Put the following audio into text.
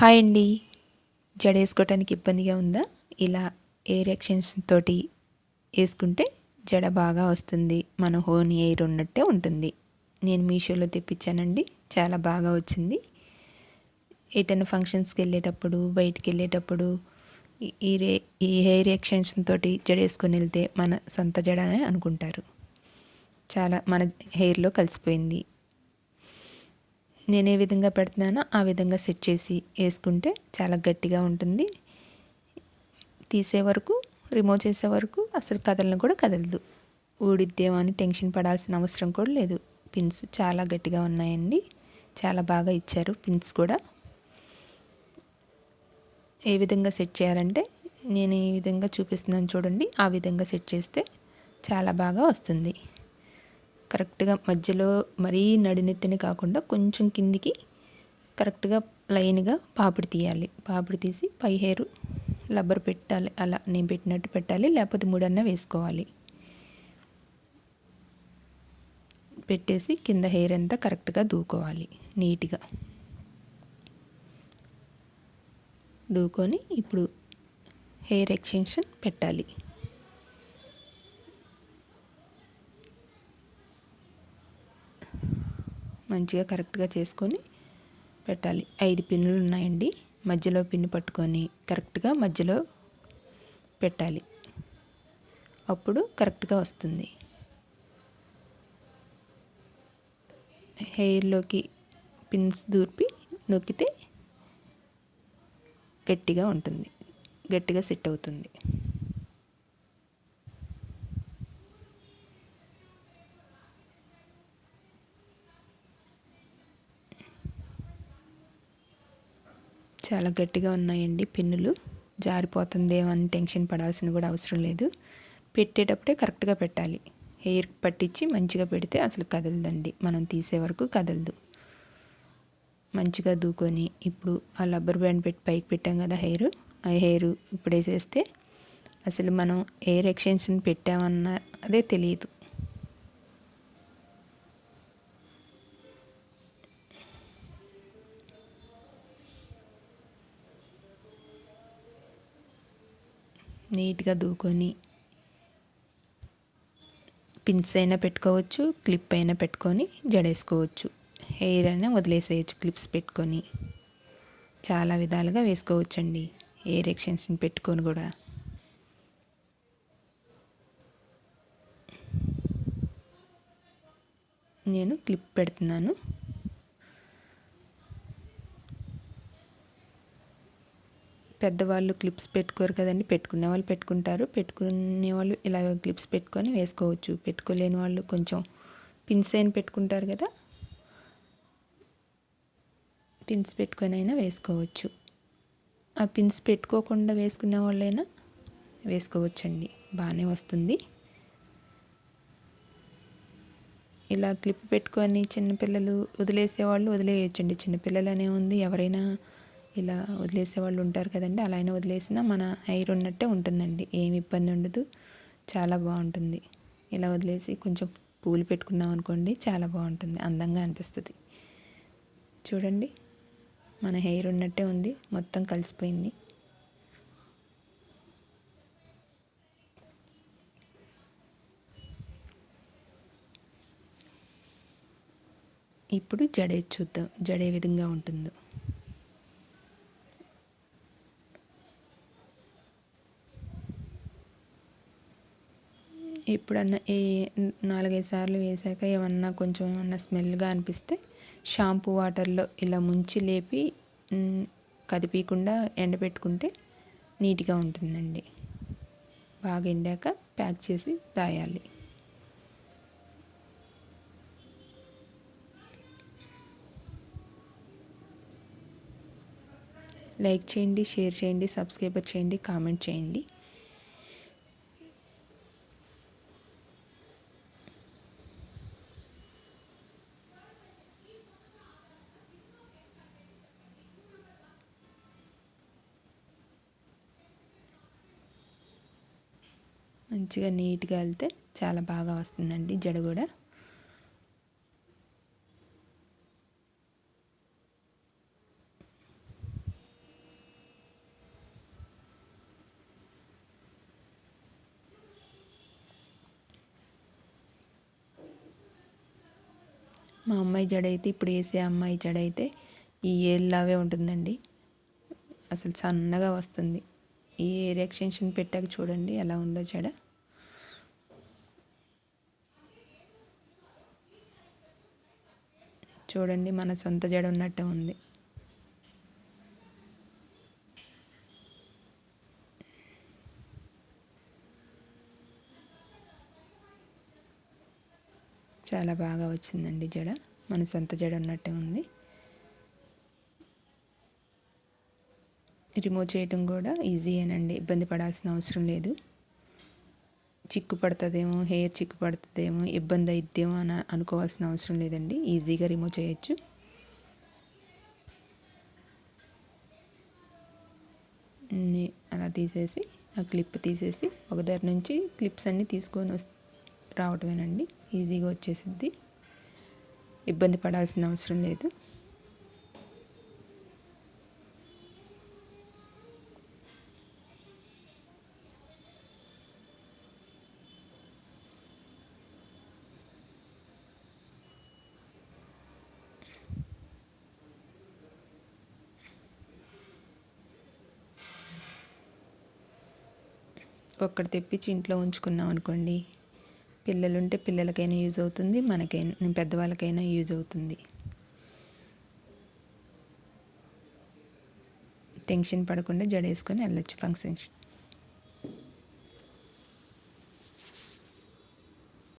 Hi అండి. జడ వేసుకోవటానికి ఇబ్బందిగా ఉందా? ఇలా ఎయిర్ ఎక్షన్స్ తోటి వేసుకుంటే జడ బాగా వస్తుంది. మన హోన్ ఎయిర్ ఉన్నట్టే ఉంటుంది. నేను మీషోలో తెప్పించానండి. చాలా బాగా వచ్చింది. ఎటైనా ఫంక్షన్స్కి వెళ్ళేటప్పుడు బయటికి వెళ్ళేటప్పుడు ఈ- రే ఈ హెయిర్ ఎక్స్టెన్షన్ తోటి జడ వేసుకొని వెళ్తే మన సొంత జడనే అనుకుంటారు. చాలా మన హెయిర్లో కలిసిపోయింది. నేను ఏ విధంగా పెడుతున్నానో ఆ విధంగా సెట్ చేసి వేసుకుంటే చాలా గట్టిగా ఉంటుంది. తీసే వరకు రిమూవ్ చేసే వరకు అసలు కదలను కూడా కదలదు. ఊడిద్దేమో అని టెన్షన్ పడాల్సిన అవసరం కూడా లేదు. పిన్స్ చాలా గట్టిగా ఉన్నాయండి. చాలా బాగా ఇచ్చారు పిన్స్ కూడా. ఏ విధంగా సెట్ చేయాలంటే నేను ఈ విధంగా చూపిస్తున్నాను చూడండి. ఆ విధంగా సెట్ చేస్తే చాలా బాగా వస్తుంది. కరెక్ట్గా మధ్యలో మరీ నడినెత్తిని కాకుండా కొంచెం కిందికి కరెక్ట్గా లైన్గా పాపిడి తీయాలి. పాపిడి తీసి పై హెయిర్ లబ్బర్ పెట్టాలి. అలా నేను పెట్టినట్టు పెట్టాలి. లేకపోతే మూడన్నా వేసుకోవాలి. పెట్టేసి కింద హెయిర్ అంతా కరెక్ట్గా దూకోవాలి. నీట్గా. దూకొని ఇప్పుడు హెయిర్ ఎక్స్టెన్షన్ పెట్టాలి. మంచిగా కరెక్ట్గా చేసుకొని పెట్టాలి. ఐదు పిన్నులు ఉన్నాయండి. మధ్యలో పిన్ను పట్టుకొని కరెక్ట్గా మధ్యలో పెట్టాలి. అప్పుడు కరెక్ట్గా వస్తుంది. హెయిర్లోకి పిన్స్ దూర్పి నొక్కితే గట్టిగా ఉంటుంది. గట్టిగా సెట్ అవుతుంది. చాలా గట్టిగా ఉన్నాయండి పిన్నులు. జారిపోతుంది అని టెన్షన్ పడాల్సిన కూడా అవసరం లేదు. పెట్టేటప్పుడే కరెక్ట్గా పెట్టాలి. హెయిర్ పట్టించి మంచిగా పెడితే అసలు కదలదండి. మనం తీసే వరకు కదలదు. మంచిగా దూకొని ఇప్పుడు ఆ రబ్బర్ బ్యాండ్ పెట్టి పైకి పెట్టాం కదా హెయిర్. ఆ హెయిర్ ఇప్పుడు వేసేస్తే అసలు మనం ఎయిర్ ఎక్స్టెన్షన్ పెట్టామన్న అదే తెలియదు. నీట్గా దూకొని పిన్స్ అయినా పెట్టుకోవచ్చు క్లిప్ అయినా పెట్టుకొని జడేసుకోవచ్చు. హెయిర్ అయినా వదిలేసేయచ్చు క్లిప్స్ పెట్టుకొని. చాలా విధాలుగా వేసుకోవచ్చండి ఎయిర్ ఎక్షన్స్ని పెట్టుకొని కూడా. నేను క్లిప్ పెడుతున్నాను. పెద్దవాళ్ళు క్లిప్స్ పెట్టుకోరు కదండి. పెట్టుకునే వాళ్ళు పెట్టుకుంటారు. పెట్టుకునే వాళ్ళు ఇలా క్లిప్స్ పెట్టుకొని వేసుకోవచ్చు. పెట్టుకోలేని వాళ్ళు కొంచెం పిన్స్ అయిన పెట్టుకుంటారు కదా. పిన్స్ పెట్టుకొని అయినా వేసుకోవచ్చు. ఆ పిన్స్ పెట్టుకోకుండా వేసుకునే వాళ్ళైనా వేసుకోవచ్చండి. బాగానే వస్తుంది. ఇలా క్లిప్ పెట్టుకొని చిన్నపిల్లలు వదిలేసేవాళ్ళు వదిలేయచ్చండి. చిన్నపిల్లలు అనే ఉంది. ఎవరైనా ఇలా వదిలేసే వాళ్ళు ఉంటారు కదండి. అలా అయినా వదిలేసినా మన హెయిర్ ఉన్నట్టే ఉంటుందండి. ఏమి ఇబ్బంది ఉండదు. చాలా బాగుంటుంది. ఇలా వదిలేసి కొంచెం పూలు పెట్టుకున్నాం అనుకోండి చాలా బాగుంటుంది. అందంగా అనిపిస్తుంది. చూడండి. మన హెయిర్ ఉన్నట్టే ఉంది. మొత్తం కలిసిపోయింది. ఇప్పుడు జడే చూద్దాం. జడే విధంగా ఉంటుందో. ఎప్పుడన్నా ఏ నాలుగైదు సార్లు వేసాక ఏమన్నా కొంచెం ఏమన్నా స్మెల్గా అనిపిస్తే షాంపూ వాటర్లో ఇలా ముంచి లేపి కదిపీయకుండా ఎండబెట్టుకుంటే నీట్గా ఉంటుందండి. బాగా ఎండాక ప్యాక్ చేసి దాయాలి. లైక్ చేయండి షేర్ చేయండి సబ్స్క్రైబర్ చేయండి కామెంట్ చేయండి. మంచిగా నీట్గా వెళ్తే చాలా బాగా వస్తుందండి జడ కూడా. మా అమ్మాయి జడ అయితే ఇప్పుడు వేసే అమ్మాయి జడ అయితే ఈ ఏళ్ళలావే ఉంటుందండి. అసలు సన్నగా వస్తుంది. ఈ ఎక్స్టెన్షన్ పెట్టాక చూడండి ఎలా ఉందో జడ. చూడండి మన సొంత జడ ఉన్నట్టు ఉంది. చాలా బాగా వచ్చిందండి జడ. మన సొంత జడ ఉన్నట్టే ఉంది. రిమూవ్ చేయటం కూడా ఈజీయేనండి ఇబ్బంది పడాల్సిన అవసరం లేదు. చిక్కు పడుతుందేమో హెయిర్ చిక్కు పడుతుందేమో ఇబ్బంది అయిద్దేమో అని అనుకోవాల్సిన అవసరం లేదండి. ఈజీగా రిమూవ్ చేయొచ్చు. అలా తీసేసి ఆ క్లిప్ తీసేసి ఒక దగ్గర నుంచి క్లిప్స్ అన్నీ తీసుకొని వస్ రావటమేనండి. ఈజీగా వచ్చేసిద్ది. ఇబ్బంది పడాల్సిన అవసరం లేదు. ఒక్కటి తెప్పించి ఇంట్లో ఉంచుకున్నాం అనుకోండి. పిల్లలుంటే పిల్లలకైనా యూజ్ అవుతుంది మనకైనా పెద్దవాళ్ళకైనా యూజ్ అవుతుంది. టెన్షన్ పడకుండా జడేసుకొని వెళ్ళొచ్చు ఫంక్షన్